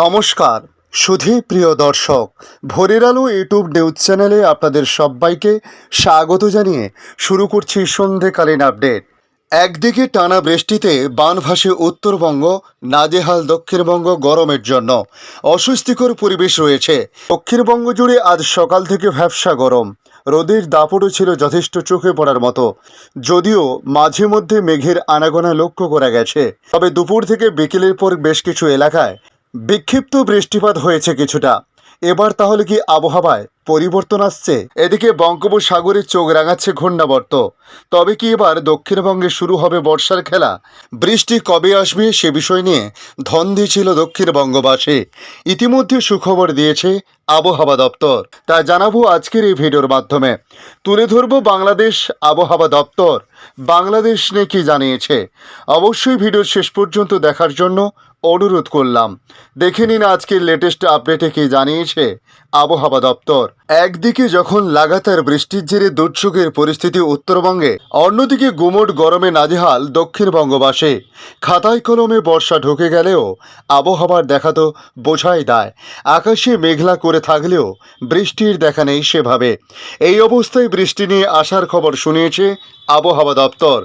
নমস্কার, সুধী প্রিয় দর্শক, ভোরের আলো ইউটিউব নিউজ চ্যানেলে আপনাদের সবাইকে স্বাগত জানিয়ে শুরু করছি সন্ধেকালীন আপডেট। একদিকে টানা বৃষ্টিতে বানভাসে উত্তরবঙ্গ, নাজেহাল দক্ষিণবঙ্গ গরমের জন্য। অস্বস্তিকর পরিবেশ রয়েছে। দক্ষিণবঙ্গ জুড়ে আজ সকাল থেকে ভ্যাবসা গরম। রোদের দাপটও ছিল যথেষ্ট চোখে পড়ার মতো। যদিও মাঝে মধ্যে মেঘের আনাগোনা লক্ষ্য করা গেছে। তবে দুপুর থেকে বিকেলের পর বেশ কিছু এলাকায় বিক্ষিপ্ত বৃষ্টিপাত হয়েছে কিছুটা। এবার তাহলে কি আবহাওয়ায় পরিবর্তন আসছে। এদিকে বঙ্গোপসাগরে চোখ রাঙাচ্ছে ঘূর্ণাবর্ত। তবে কি এবার দক্ষিণবঙ্গে শুরু হবে বর্ষার খেলা? বৃষ্টি কবে আসবে সে বিষয় নিয়ে ধন্দে ছিল দক্ষিণবঙ্গবাসী। ইতিমধ্যে সুখবর দিয়েছে আবহাওয়া দপ্তর। তা জানাব আজকের এই ভিডিওর মাধ্যমে। তুলে ধরবো বাংলাদেশ আবহাওয়া দপ্তর। বাংলাদেশ নিয়ে কি জানিয়েছে। অবশ্যই ভিডিওর শেষ পর্যন্ত দেখার জন্য অনুরোধ করলাম। দেখে নিন আজকের লেটেস্ট আপডেটে কি জানিয়েছে আবহাওয়া দপ্তর। একদিকে যখন লাগাতার বৃষ্টির জেরে দুর্যোগের পরিস্থিতি উত্তরবঙ্গে, অন্যদিকে গুমোট গরমে নাজেহাল দক্ষিণবঙ্গবাসী খাতায় কলমে বর্ষা ঢুকে গেলেও আবহাওয়ার দেখা তো বোঝাই দেয়। আকাশে মেঘলা করে থাকলেও বৃষ্টির দেখা নেই সেভাবে। এই অবস্থায় বৃষ্টি নিয়ে আসার খবর শুনিয়েছে আবহাওয়া দপ্তর।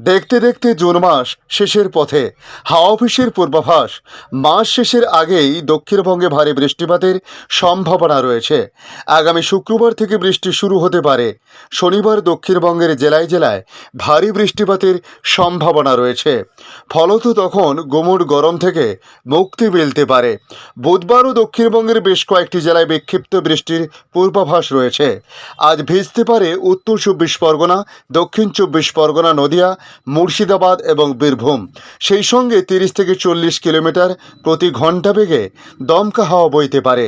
দেখতে দেখতে জুন মাস শেষের পথে। হাওয়া অফিসের পূর্বাভাস, মাস শেষের আগেই দক্ষিণবঙ্গে ভারী বৃষ্টিপাতের সম্ভাবনা রয়েছে। আগামী শুক্রবার থেকে বৃষ্টি শুরু হতে পারে। শনিবার দক্ষিণবঙ্গের জেলায় জেলায় ভারী বৃষ্টিপাতের সম্ভাবনা রয়েছে। ফলত তখন গুমুট গরম থেকে মুক্তি মিলতে পারে। বুধবারও দক্ষিণবঙ্গের বেশ কয়েকটি জেলায় বিক্ষিপ্ত বৃষ্টির পূর্বাভাস রয়েছে। আজ ভিজতে পারে উত্তর চব্বিশ পরগনা, দক্ষিণ চব্বিশ পরগনা, নদিয়া মুর্শিদাবাদ এবং বীরভূম। সেই সঙ্গে তিরিশ থেকে চল্লিশ কিলোমিটার প্রতি ঘণ্টা বেগে দমকা হাওয়া বইতে পারে।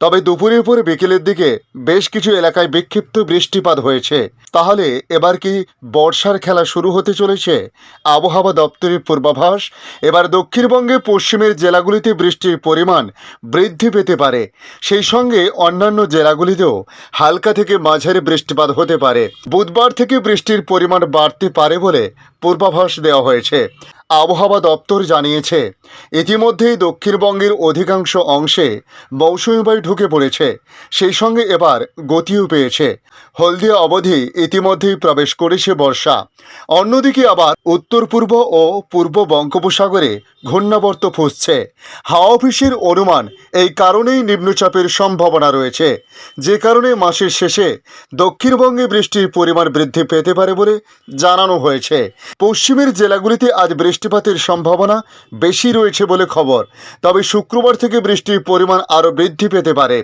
তবে দুপুরের পর বিকেলের দিকে বেশ কিছু এলাকায় বিক্ষিপ্ত বৃষ্টিপাত হয়েছে। তাহলে এবার কি বর্ষার খেলা শুরু হতে চলেছে? আবহাওয়া দপ্তরের পূর্বাভাস, এবার দক্ষিণবঙ্গে পশ্চিমের জেলাগুলিতে বৃষ্টির পরিমাণ বৃদ্ধি পেতে পারে। সেই সঙ্গে অন্যান্য জেলাগুলিতেও হালকা থেকে মাঝারি বৃষ্টিপাত হতে পারে। বুধবার থেকে বৃষ্টির পরিমাণ বাড়তে পারে বলে পূর্বাভাস দেওয়া হয়েছে। আবহাওয়া দপ্তর জানিয়েছে, ইতিমধ্যেই দক্ষিণবঙ্গের অধিকাংশ অংশে মৌসুমি বায়ু ঢুকে পড়েছে। সেই সঙ্গে এবার গতিও পেয়েছে। হলদিয়া অবধি ইতিমধ্যেই প্রবেশ করেছে বর্ষা। অন্যদিকে আবার উত্তর পূর্ব ও পূর্ব বঙ্গোপসাগরে ঘূর্ণাবর্ত ফুসছে। হাওয়া অফিসের অনুমান এই কারণেই নিম্নচাপের সম্ভাবনা রয়েছে। যে কারণে মাসের শেষে দক্ষিণবঙ্গে বৃষ্টির পরিমাণ বৃদ্ধি পেতে পারে বলে জানানো হয়েছে। পশ্চিমের জেলাগুলিতে আজ বৃষ্টিপাতের সম্ভাবনা বেশি রয়েছে বলে খবর। তবে শুক্রবার থেকে বৃষ্টির পরিমাণ আরও বৃদ্ধি পেতে পারে।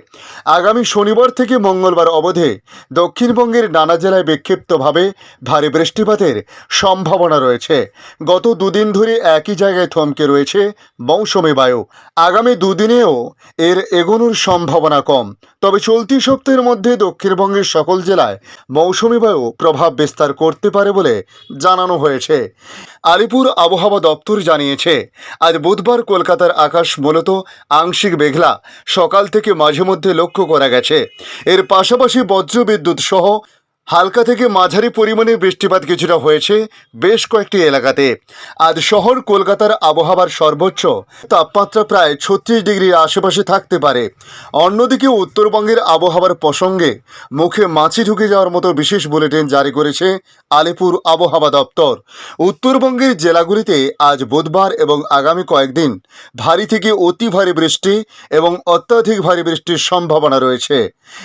আগামী শনিবার থেকে মঙ্গলবার অবধে দক্ষিণবঙ্গের নানা জেলায় বিক্ষিপ্তভাবে ভারী বৃষ্টিপাতের সম্ভাবনা রয়েছে। গত দুদিন ধরে একই জায়গায় থমকে রয়েছে মৌসুমি বায়ু। আগামী দুদিনেও এর এগোনোর সম্ভাবনা কম। তবে চলতি সপ্তাহের মধ্যে দক্ষিণবঙ্গের সকল জেলায় মৌসুমি বায়ু প্রভাব বিস্তার করতে পারে বলে জানানো হয়েছে। আলিপুর আবহাওয়া দপ্তর জানিয়েছে, আজ বুধবার কলকাতার আকাশ মূলত আংশিক মেঘলা, সকাল থেকে মাঝে মধ্যে লক্ষ্য করা গেছে। এর পাশাপাশি বজ্রবিদ্যুৎ সহ হালকা থেকে মাঝারি পরিমাণে বৃষ্টিপাত কিছুটা হয়েছে বেশ কয়েকটি এলাকাতে। আজ শহর কলকাতার আবহাওয়ার সর্বোচ্চ। তাপমাত্রা প্রায় ছত্রিশ ডিগ্রির আশেপাশে থাকতে পারে। অন্যদিকে উত্তরবঙ্গের আবহাওয়ার প্রসঙ্গে মুখে মাছি ঢুকে যাওয়ার মতো বিশেষ বুলেটিন জারি করেছে আলিপুর আবহাওয়া দপ্তর। উত্তরবঙ্গের জেলাগুলিতে আজ বুধবার এবং আগামী কয়েকদিন ভারী থেকে অতি ভারী বৃষ্টি এবং অত্যাধিক ভারী বৃষ্টির সম্ভাবনা রয়েছে।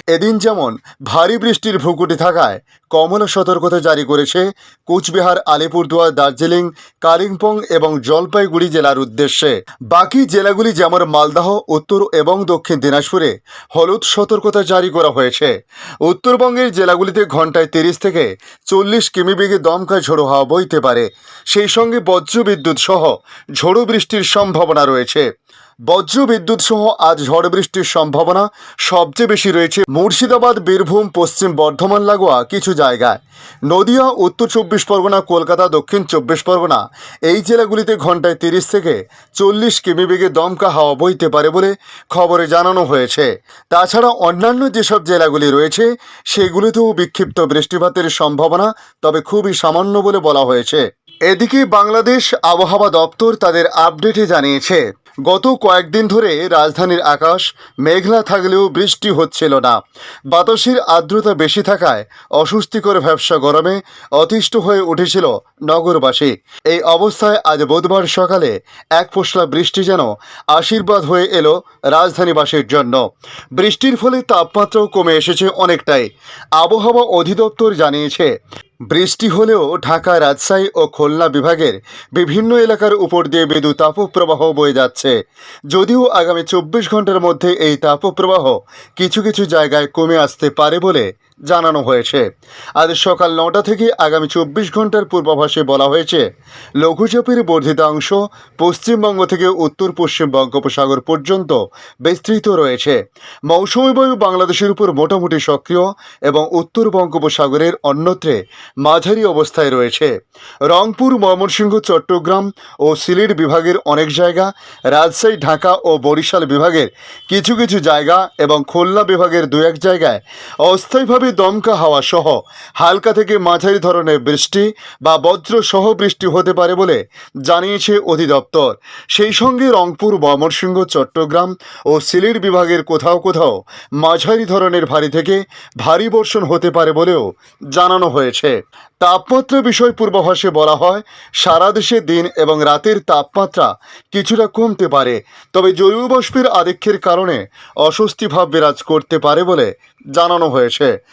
এদিন যেমন ভারী বৃষ্টির ভূকুটি থাকায় কমলা সতর্কতা জারি করেছে কুচবিহার, আলিপুরদুয়ার, দার্জিলিং, কালিম্পং এবং জলপাইগুড়ি জেলার উদ্দেশ্যে। বাকি জেলাগুলি যেমন মালদাহ, উত্তর এবং দক্ষিণ দিনাজপুরে হলুদ সতর্কতা জারি করা হয়েছে। উত্তরবঙ্গের জেলাগুলিতে ঘন্টায় তিরিশ থেকে চল্লিশ কিমি বেগে দমকা ঝোড়ো হাওয়া বইতে পারে। সেই সঙ্গে বজ্রবিদ্যুৎ সহ ঝোড়ো বৃষ্টির সম্ভাবনা রয়েছে। বজ্র বিদ্যুৎ সহ আজ ঝড় বৃষ্টির সম্ভাবনা সবচেয়ে বেশি রয়েছে মুর্শিদাবাদ, বীরভূম, পশ্চিম বর্ধমান, লাগোয়া কিছু জায়গায়। নদিয়া, উত্তর চব্বিশ পরগনা, কলকাতা, দক্ষিণ চব্বিশ পরগনা। এই জেলাগুলিতে ঘন্টায় তিরিশ থেকে চল্লিশ কিমি বেগে দমকা হাওয়া বইতে পারে বলে খবরে জানানো হয়েছে। তাছাড়া অন্যান্য যেসব জেলাগুলি রয়েছে, সেগুলিতেও বিক্ষিপ্ত বৃষ্টিপাতের সম্ভাবনা তবে খুবই সামান্য বলে বলা হয়েছে। এদিকে বাংলাদেশ আবহাওয়া দপ্তর তাদের আপডেটে জানিয়েছে গত কয়েকদিন ধরে রাজধানীর আকাশ মেঘলা থাকলেও বৃষ্টি হচ্ছিল না। বাতাসের আর্দ্রতা বেশি থাকায় অস্বস্তিকর ব্যবসা গরমে অতিষ্ঠ হয়ে উঠেছিল নগরবাসী। এই অবস্থায় আজ বুধবার সকালে এক পশলা বৃষ্টি যেন আশীর্বাদ হয়ে এলো রাজধানীবাসীর জন্য। বৃষ্টির ফলে তাপমাত্রাও কমে এসেছে অনেকটাই। আবহাওয়া অধিদপ্তর জানিয়েছে বৃষ্টি হলেও ঢাকা রাজশাহী ও খুলনা বিভাগের বিভিন্ন এলাকার উপর দিয়ে বেদু তাপপ্রবাহ বয়ে যাচ্ছে। যদিও আগামী চব্বিশ ঘণ্টার মধ্যে এই তাপপ্রবাহ কিছু কিছু জায়গায় কমে আসতে পারে বলে জানানো হয়েছে। আজ সকাল নটা থেকে আগামী চব্বিশ ঘণ্টার পূর্বাভাসে বলা হয়েছে, লঘুচাপের বর্ধিত অংশ পশ্চিমবঙ্গ থেকে উত্তর পশ্চিম বঙ্গোপসাগর পর্যন্ত বিস্তৃত রয়েছে। মৌসুমী বায়ু বাংলাদেশের উপর মোটামুটি সক্রিয় এবং উত্তর বঙ্গোপসাগরের অন্যত্রে মাঝারি অবস্থায় রয়েছে। রংপুর, ময়মনসিংহ, চট্টগ্রাম ও সিলেট বিভাগের অনেক জায়গা, রাজশাহী, ঢাকা ও বরিশাল বিভাগের কিছু কিছু জায়গা এবং খুলনা বিভাগের দু এক জায়গায় অস্থায়ীভাবে দমকা হাওয়া সহ হালকা থেকে মাঝারি ধরনের বৃষ্টি বা বজ্র সহ বৃষ্টি হতে পারে বলে জানিয়েছে অধিদপ্তর। সেই সঙ্গে রংপুর, ময়মনসিংহ, চট্টগ্রাম ও সিলেট বিভাগের কোথাও কোথাও মাঝারি ধরনের ভারী থেকে ভারী বর্ষণ হতে পারে বলেও জানানো হয়েছে। তাপমাত্রা বিষয় পূর্বাভাসে বলা হয়, সারা দেশে দিন এবং রাতের তাপমাত্রা কিছুটা কমতে পারে, তবে জৈব বাষ্পের আধিক্যের কারণে অস্বস্তি ভাব বিরাজ করতে পারে বলে জানানো হয়েছে।